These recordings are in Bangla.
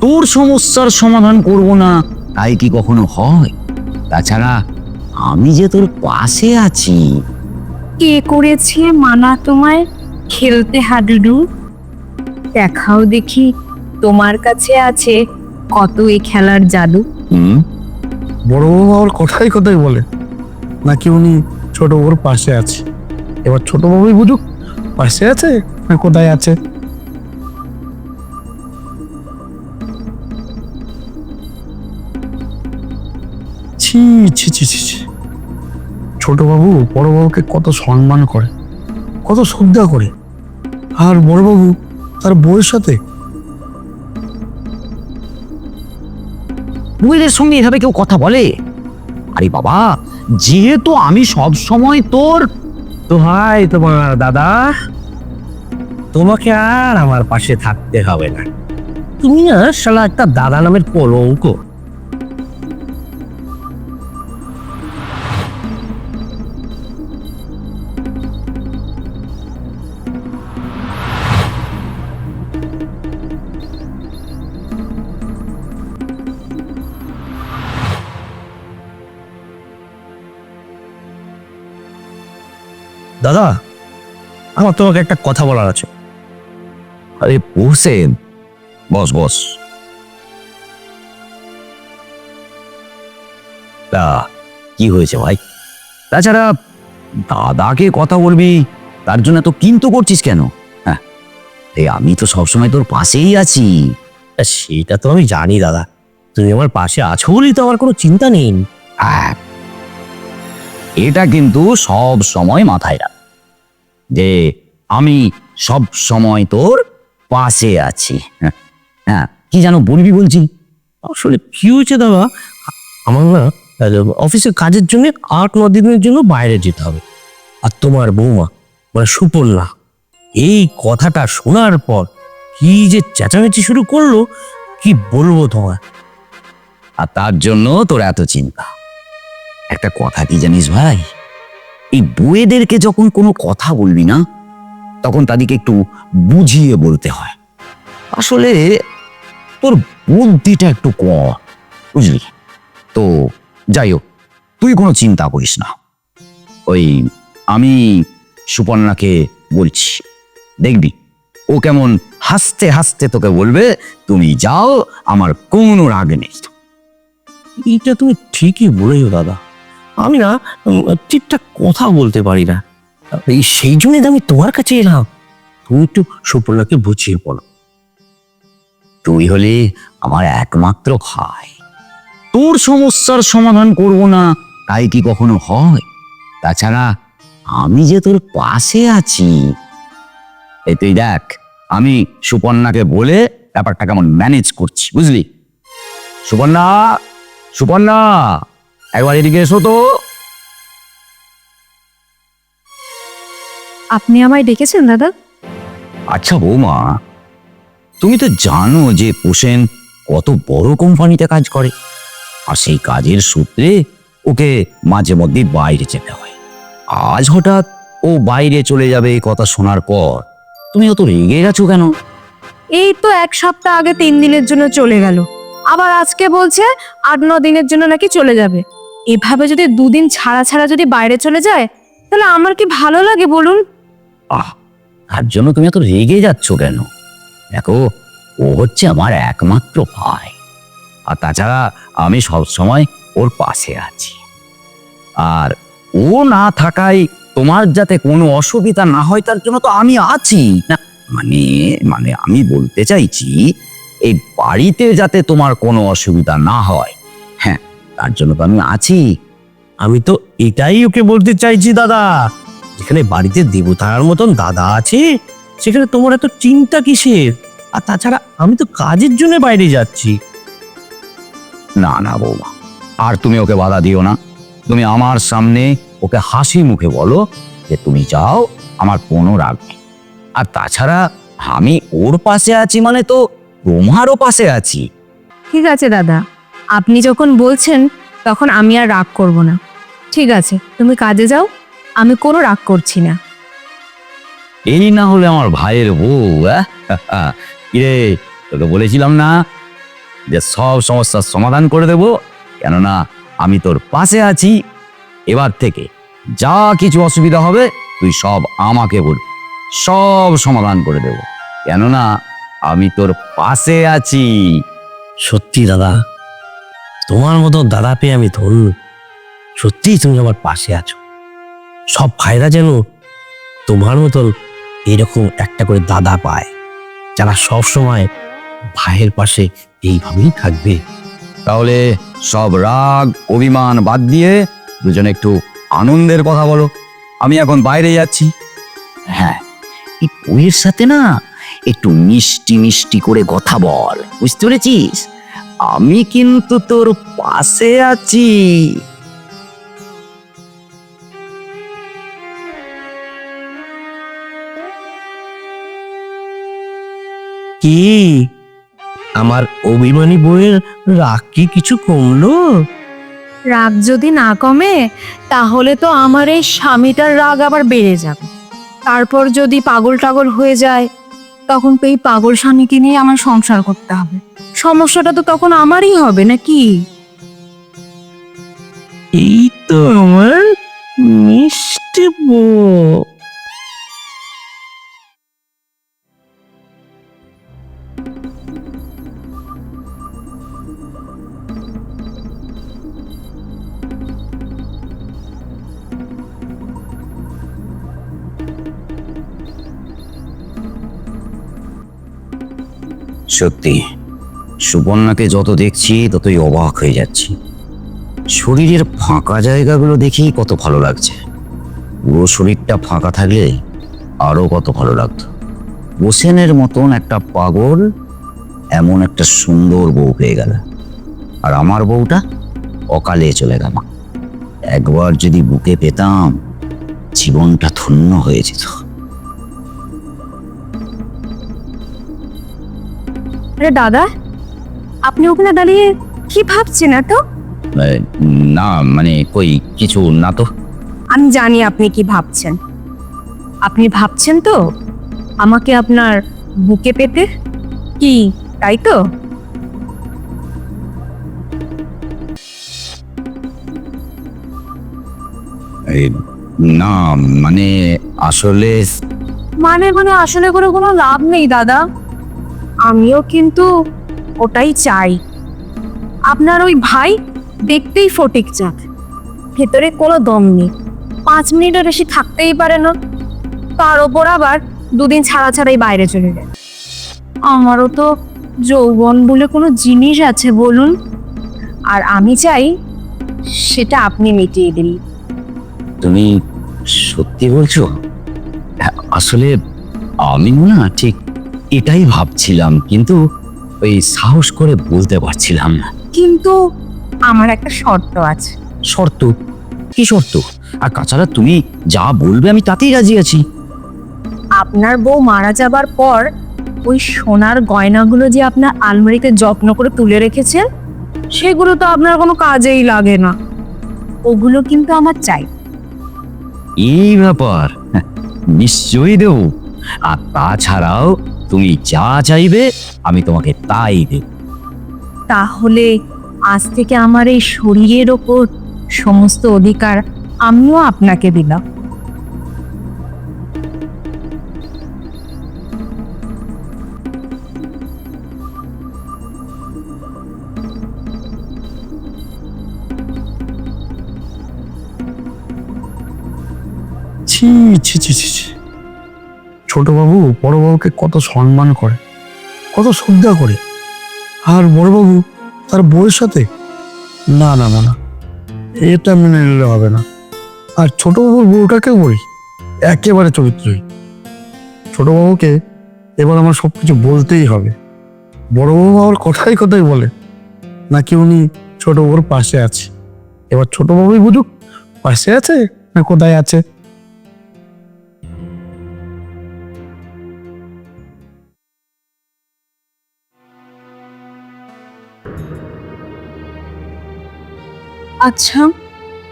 তোর সমস্যার সমাধান করব না। তাই কি কখনো হয়? তাছাড়া আমি যে তোর পাশে আছি। কে করেছে মানা তোমায়? খেলতে হাডুডু। দেখাও দেখি তোমার কাছে আছে কত এ খেলার জাদু। হুম? বড় বউ আবার কথাই কথাই বলে? নাকি উনি ছোট বউর পাশে আছে? এবার ছোট বাবুই বুঝুক পাশে আছে না কোথায় আছে? ছি ছি ছি ছি ছি। ছোট বাবু বড় বাবুকে কত সম্মান করে কত শ্রদ্ধা করে। আর বড় বাবু তার বউয়ের সাথে বউয়েদের সঙ্গে এভাবে কেউ কথা বলে? আরে বাবা যেহেতু আমি সব সময় তোর তো হাই তোমার দাদা তোমাকে আর আমার পাশে থাকতে হবে না। তুমি না শালা একটা দাদা নামের কলঙ্ক। দাদা আমার তোমাকে একটা কথা বলার আছে। আরে বসেন। বস বস। তা কি হয়েছে ভাই? তাছাড়া দাদাকে কথা বলবি তার জন্য তো কিন্তু করছিস কেন? হ্যাঁ আমি তো সবসময় তোর পাশেই আছি। তা সেটা তো আমি জানি দাদা। তুমি আমার পাশে আছো বলেই তো আমার কোনো চিন্তা নেই। আহ, এটা কিন্তু সব সময় মাথায় রাখ। যে আমি সব সময় তোর পাশে আছি। হ্যাঁ, হ্যাঁ কি জানো বলবি বলছি? আসলে কি হয়েছে দাদা? আমার না অফিসের কাজের জন্য আট ন দিনের জন্য বাইরে যেতে হবে। আর তোমার বৌমা মানে সুপর্ণা এই কথাটা শোনার পর কি যে চেঁচামেচি শুরু করল কি বলব তোমার আর তার জন্য তোর এত চিন্তা। একটা কথা কি জানিস ভাই? এই বউয়েদেরকে যখন কোনো কথা বলবি না, তখন তাদেরকে একটু বুঝিয়ে বলতে হয়। আসলে তোর বুদ্ধিটা একটু কম, বুঝলি? তো যাই হোক, তুই কোনো চিন্তা করিস না। ওই আমি সুপর্ণাকে বলছি, দেখবি? ও কেমন হাসতে হাসতে তোকে বলবে, তুমি যাও, আমার কোনো রাগ নেই। এইটা তুমি ঠিকই বলেছ, দাদা। আমি না ঠিকঠাক কথা বলতে পারি না। এই সেই জন্যই আমি তোমার কাছে এলাম। তুমি একটু সুপর্ণাকে বুঝিয়ে বলো। তুই হলে আমার একমাত্র ভাই। তোর সমস্যার সমাধান করব না। তাই কি কখনো হয়? তাছাড়া আমি যে তোর পাশে আছি এই তুই দেখ আমি সুপর্ণাকে বলে ব্যাপারটা কেমন ম্যানেজ করছি বুঝলি? সুপর্ণা সুপর্ণা! একবার এদিকে এসো তো। আপনি আমায় ডেকেছেন দাদা? আচ্ছা বৌমা তুমি তো জানো যে পোষেন কত বড় কোম্পানিতে কাজ করে আর সেই কাজের সূত্রে ওকে মাঝে মধ্যে বাইরে যেতে হয়। আজ হঠাৎ ও বাইরে চলে যাবে এই কথা শোনার পর। তুমি অত রেগে গেছো কেন? এই তো এক সপ্তাহ আগে তিন দিনের জন্য চলে গেল। আবার আজকে বলছে আট ন দিনের জন্য নাকি চলে যাবে। এভাবে যদি দুদিন ছাড়া ছাড়া যদি বাইরে চলে যায়, তাহলে আমার কি ভালো লাগে বলুন? আহ, তার জন্য তুমি এত রেগে যাচ্ছ কেন? দেখো, ও হচ্ছে আমার একমাত্র ভাই। আর তাছাড়া আমি সব সময় ওর পাশে আছি। আর ও না থাকায় তোমার যাতে কোনো অসুবিধা না হয়, তার জন্য তো আমি আছি। না মানে মানে আমি বলতে চাইছি, এই বাড়িতে যাতে তোমার কোনো অসুবিধা না হ্যাঁ তার জন্য তো আমি আছি। আমি তো এটাই ওকে বলতে চাইছি দাদা। যেখানে বাড়িতে দেবতার মতন দাদা আছে সেখানে তোমার এত চিন্তা কিসের? আর তাছাড়া আমি তো কাজের জন্য বাইরে যাচ্ছি। না না বৌমা আর তুমি ওকে বাধা দিও না। তুমি আমার সামনে ওকে হাসি মুখে বলো যে তুমি যাও আমার কোনো রাগ নেই। আর তাছাড়া আমি ওর পাশে আছি মানে তো তোমারও পাশে আছি। ঠিক আছে দাদা। আপনি যখন বলছেন তখন আমি আর রাগ করব না। ঠিক আছে তুমি কাজে যাও আমি কোনো রাগ করছি না। এই না হলে আমার ভাইয়ের বউ? কিরে তোকে বলেছিলাম না যে সব সমস্যার সমাধান করে দেব? কেননা আমি তোর পাশে আছি। এবার থেকে যা কিছু অসুবিধা হবে তুই সব আমাকে বল। সব সমাধান করে দেব। কেননা আমি তোর পাশে আছি। সত্যি দাদা তোমার মতো দাদা পেয়ে আমি ধন্য। সত্যিই তুমি আমার পাশে আছো। সব ভাইরা যেন তোমার মতন এরকম একটা করে দাদা পায় যারা সব সময় ভাইয়ের পাশে এইভাবেই থাকবে। তাহলে সব রাগ অভিমান বাদ দিয়ে দুজনে একটু আনন্দের কথা বলো। আমি এখন বাইরে যাচ্ছি। হ্যাঁ এই বইয়ের সাথে না একটু মিষ্টি মিষ্টি করে কথা বল বুঝতে পেরেছিস? আমি কিন্তু তোর পাশে আছি। কি? আমার অভিমানী বইয়ের রাগ কি কিছু কমলো? রাগ যদি না কমে তাহলে তো আমার এই স্বামীটার রাগ আবার বেড়ে যাবে। তারপর যদি পাগল টাগল হয়ে যায় তখন তো এই পাগল স্বামীকে নিয়ে আমার সংসার করতে হবে। সমস্যাটা তো তখন আমারই হবে নাকি? এই তো আমার মিষ্টি বউ। সত্যি। সুবর্ণাকে যত দেখছি, ততই অবাক হয়ে যাচ্ছি। শরীরের ফাঁকা জায়গাগুলো দেখেই কত ভালো লাগছে। পুরো শরীরটা ফাঁকা থাকলে আরও কত ভালো লাগতো। হোসেনের মতন একটা পাগল এমন একটা সুন্দর বউ পেয়ে গেল। আর আমার বউটা অকালে চলে গেল। একবার যদি বুকে পেতাম, জীবনটা ধন্য হয়ে যেত। আরে দাদা আপনি ওখানে দাঁড়িয়ে কি ভাবছেন এত? না মানে কই কিছু না তো। আমি জানি আপনি কি ভাবছেন। আপনি ভাবছেন তো আমাকে আপনার বুকে পেতে? কি তাই তো? এই, না মানে আসলে মানে মানে আসলে করে কোনো লাভ নেই দাদা। আমিও কিন্তু ওটাই চাই। আপনার ওই ভাই দেখতেই ফটিক চাঁদ ভেতরে কোনো দম নেই। পাঁচ মিনিটের বেশি থাকতেই পারে না। তার ওপর আবার দুদিন ছাড়া ছাড়াই বাইরে চলে যায়। আমারও তো যৌবন বলে কোনো জিনিস আছে বলুন। আর আমি চাই সেটা আপনি মিটিয়ে দিন। তুমি সত্যি বলছো? হ্যাঁ, আসলে আমিও না ঠিক এটাই ভাবছিলাম কিন্তু ওই সাহস করে বলতে পারছিলাম না। কিন্তু আমার একটা শর্ত আছে। শর্ত? কি শর্ত? আর তাছাড়া তুমি যা বলবে আমি তাতেই রাজি আছি। আপনার বউ মারা যাবার পর ওই সোনার গয়নাগুলো যে আপনার আলমারিতে যত্ন করে তুলে রেখেছেন সেগুলো তো আপনার কোনো কাজেই লাগে না। ওগুলো কিন্তু আমার চাই। এই ব্যাপার হ্যাঁ, নিশ্চয়ই দেব। আর তাছাড়াও তুমি যা চাইবে আমি তোমাকে তাই দেব। তাহলে আজ থেকে আমার এই শরীরের ওপর সমস্ত অধিকার আমিও আপনাকে দিলাম। ছি ছি ছি ছি ছি ছোট বাবু বড় বাবুকে কত সম্মান করে, কত শ্রদ্ধা করে। আর বড় বাবু তার বউয়ের সাথে, না না না না, এটা মেনে নিলে হবে না। আর ছোট বাবুর বউটাকে বলি, একেবারে চরিত্রই ছোট বাবুকে এবার আমার সব কিছু বলতেই হবে। বড় বাবু আমার কথাই কথাই বলে, নাকি উনি ছোট বাবুর পাশে আছে? এবার ছোট বাবুই বুঝুক, পাশে আছে না কোথায় আছে? আচ্ছা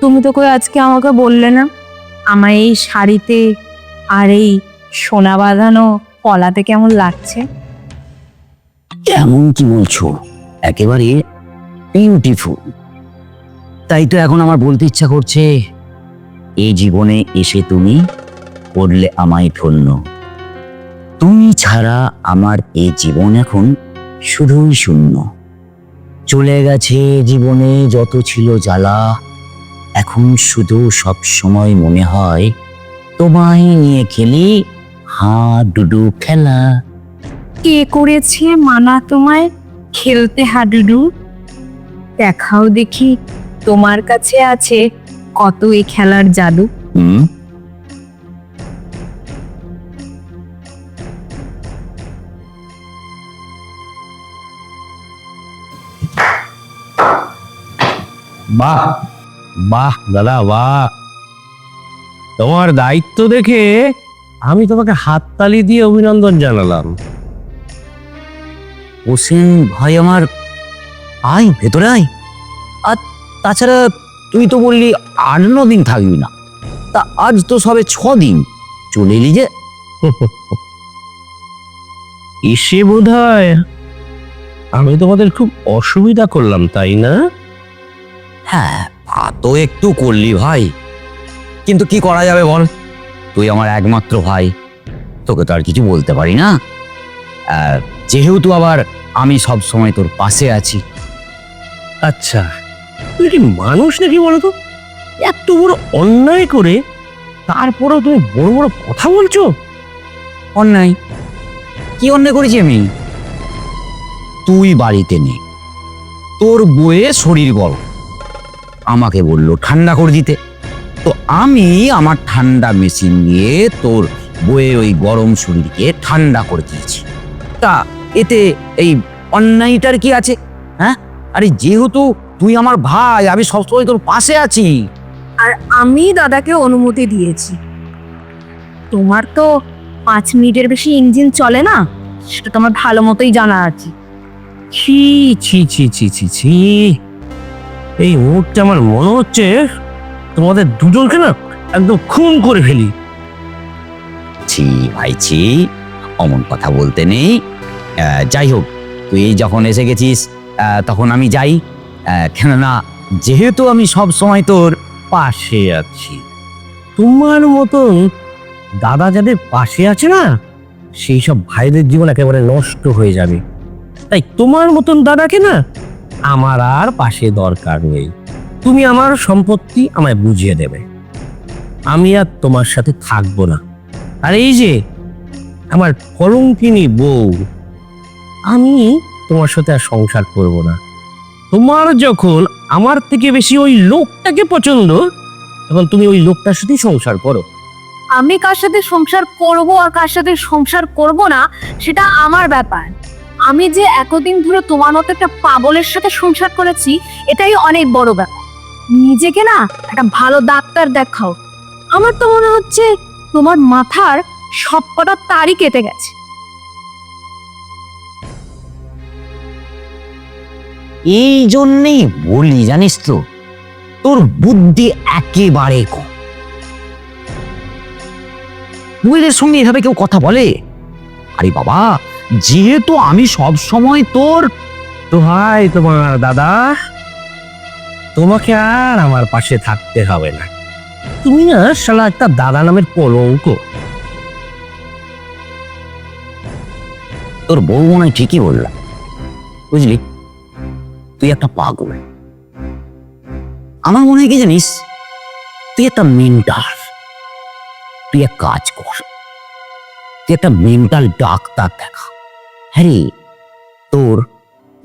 তুমি তো কই আজকে আমাকে বললে না? আমার এই শাড়িতে আর এই সোনা বাঁধানো কলাতে কেমন লাগছে? কেমন কি বলছো? একেবারে বিউটিফুল তাই তো এখন আমার বলতে ইচ্ছা করছে এই জীবনে এসে তুমি করলে আমায় ধন্য তুমি ছাড়া আমার এই জীবন এখন শুধুই শূন্য। চলে গেছে জীবনে যত ছিল জ্বালা। এখন শুধু সব সময় মনে হয় তোমায় নিয়ে খেলি হা ডুডু খেলা। কে করেছে মানা তোমায় খেলতে হাডুডু? দেখাও দেখি তোমার কাছে আছে কত এই খেলার জাদু। হুম? বাহ বাহ দাদা বাহ। তোমার দায়িত্ব দেখে আমি তোমাকে হাততালি দিয়ে অভিনন্দন জানালাম। হোসেন ভাই আমার আয় ভেতরে আয়। আর তাছাড়া তুই তো বললি আট ন দিন থাকবি না। তা আজ তো সবে ছ দিন চলে এলি যে। এসে বোধ হয় আমি তোমাদের খুব অসুবিধা করলাম তাই না? হ্যাঁ। তা তো একটু করলি ভাই। কিন্তু কি করা যাবে বল? তুই আমার একমাত্র ভাই। তোকে তো আর কিছু বলতে পারি না। আর যেহেতু আবার আমি সব সময় তোর পাশে আছি। আচ্ছা তুই কি মানুষ নাকি বলো তো এত বড় অন্যায় করে তারপরেও তুমি বড় বড় কথা বলছো? অন্যায়? কি অন্যায় করেছি আমি? তুই বাড়িতে নেই তোর বয়ে শরীর গরম। আমাকে বলল ঠান্ডা করে দিতে। তো আমি আমার ঠান্ডা মেশিন নিয়ে তোর বয়ে ওই গরম শরীরকে ঠান্ডা করে দিয়েছি। তা এতে এই অন্যায়টার কি আছে? হ্যাঁ? আরে যেহেতু তুই আমার ভাই আমি সবসময় তোর পাশে আছি। আর আমি দাদাকে অনুমতি দিয়েছি। তোমার তো পাঁচ মিনিটের বেশি ইঞ্জিন চলে না? সেটা তোমার ভালো মতোই জানা আছে। ছি ছি ছি ছি ছি ছি। এই মুহূর্তে আমার মনে হচ্ছে তোমাদের দুজনকে না একদম খুন করে ফেলি। ছি ভাই ছি অমন কথা বলতে নেই। যাই হোক তুই যখন এসে গেছিস তখন আমি যাই। কেননা যেহেতু আমি সব সময় তোর পাশে আছি। তোমার মতন দাদা যাদের পাশে আছে না সেই সব ভাইদের জীবন একেবারে নষ্ট হয়ে যাবে। তাই তোমার মতন দাদাকে না আমার আর পাশে দরকার নেই। তুমি আমার সম্পত্তি আমায় বুঝিয়ে দেবে। আমি আর তোমার সাথে থাকব না। আর এই যে, আমার কলঙ্কিনী বউ, আমি তোমার সাথে আর সংসার করব না। তোমার যখন আমার থেকে বেশি ওই লোকটাকে পছন্দ, তখন তুমি ওই লোকটার সাথেই সংসার করো। আমি কার সাথে সংসার করব আর কার সাথে সংসার করব না, সেটা আমার ব্যাপার। আমি যে এতদিন ধরে তোমার মতো একটা পাগলের সাথে সংসার করেছি, এটাই অনেক বড় ব্যাপার। নিজেকে না একটা ভালো ডাক্তার দেখাও। আমার তো মনে হচ্ছে তোমার মাথার সব কটা তারই কেটে গেছে। এই জন্যেই বলি, জানিস তো, তোর বুদ্ধি একেবারে কম। সঙ্গে এভাবে কেউ কথা বলে? আরে বাবা যেহেতু আমি সব সময় তোর তো ভাই তোমার দাদা তোমাকে আর আমার পাশে থাকতে হবে না। তুমি না শালা একটা দাদা নামের কলঙ্ক তোর বউ মনে হয় ঠিকই বললাম বুঝলি? তুই একটা পাগল। আমার মনে হয় কি জানিস? তুই একটা মেন্টাল তুই এক কাজ কর। তুই একটা মেন্টাল ডাক্তার দেখা। হ্যাঁ তোর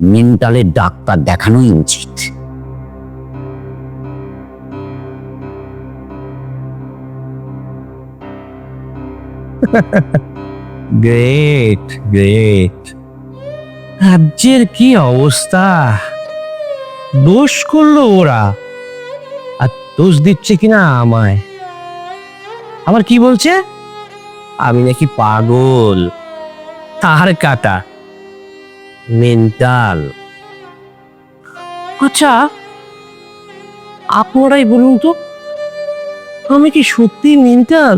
মেন্টালের ডাক্তার দেখানোই উচিত। Great great. রাজ্যের কি অবস্থা? দোষ করল ওরা। আর দোষ দিচ্ছে কিনা আমায়? আবার কি বলছে? আমি নাকি পাগল। তার কাটা। মেন্টাল আচ্ছা আপনারাই বলুন তো আমি কি সত্যি মেন্টাল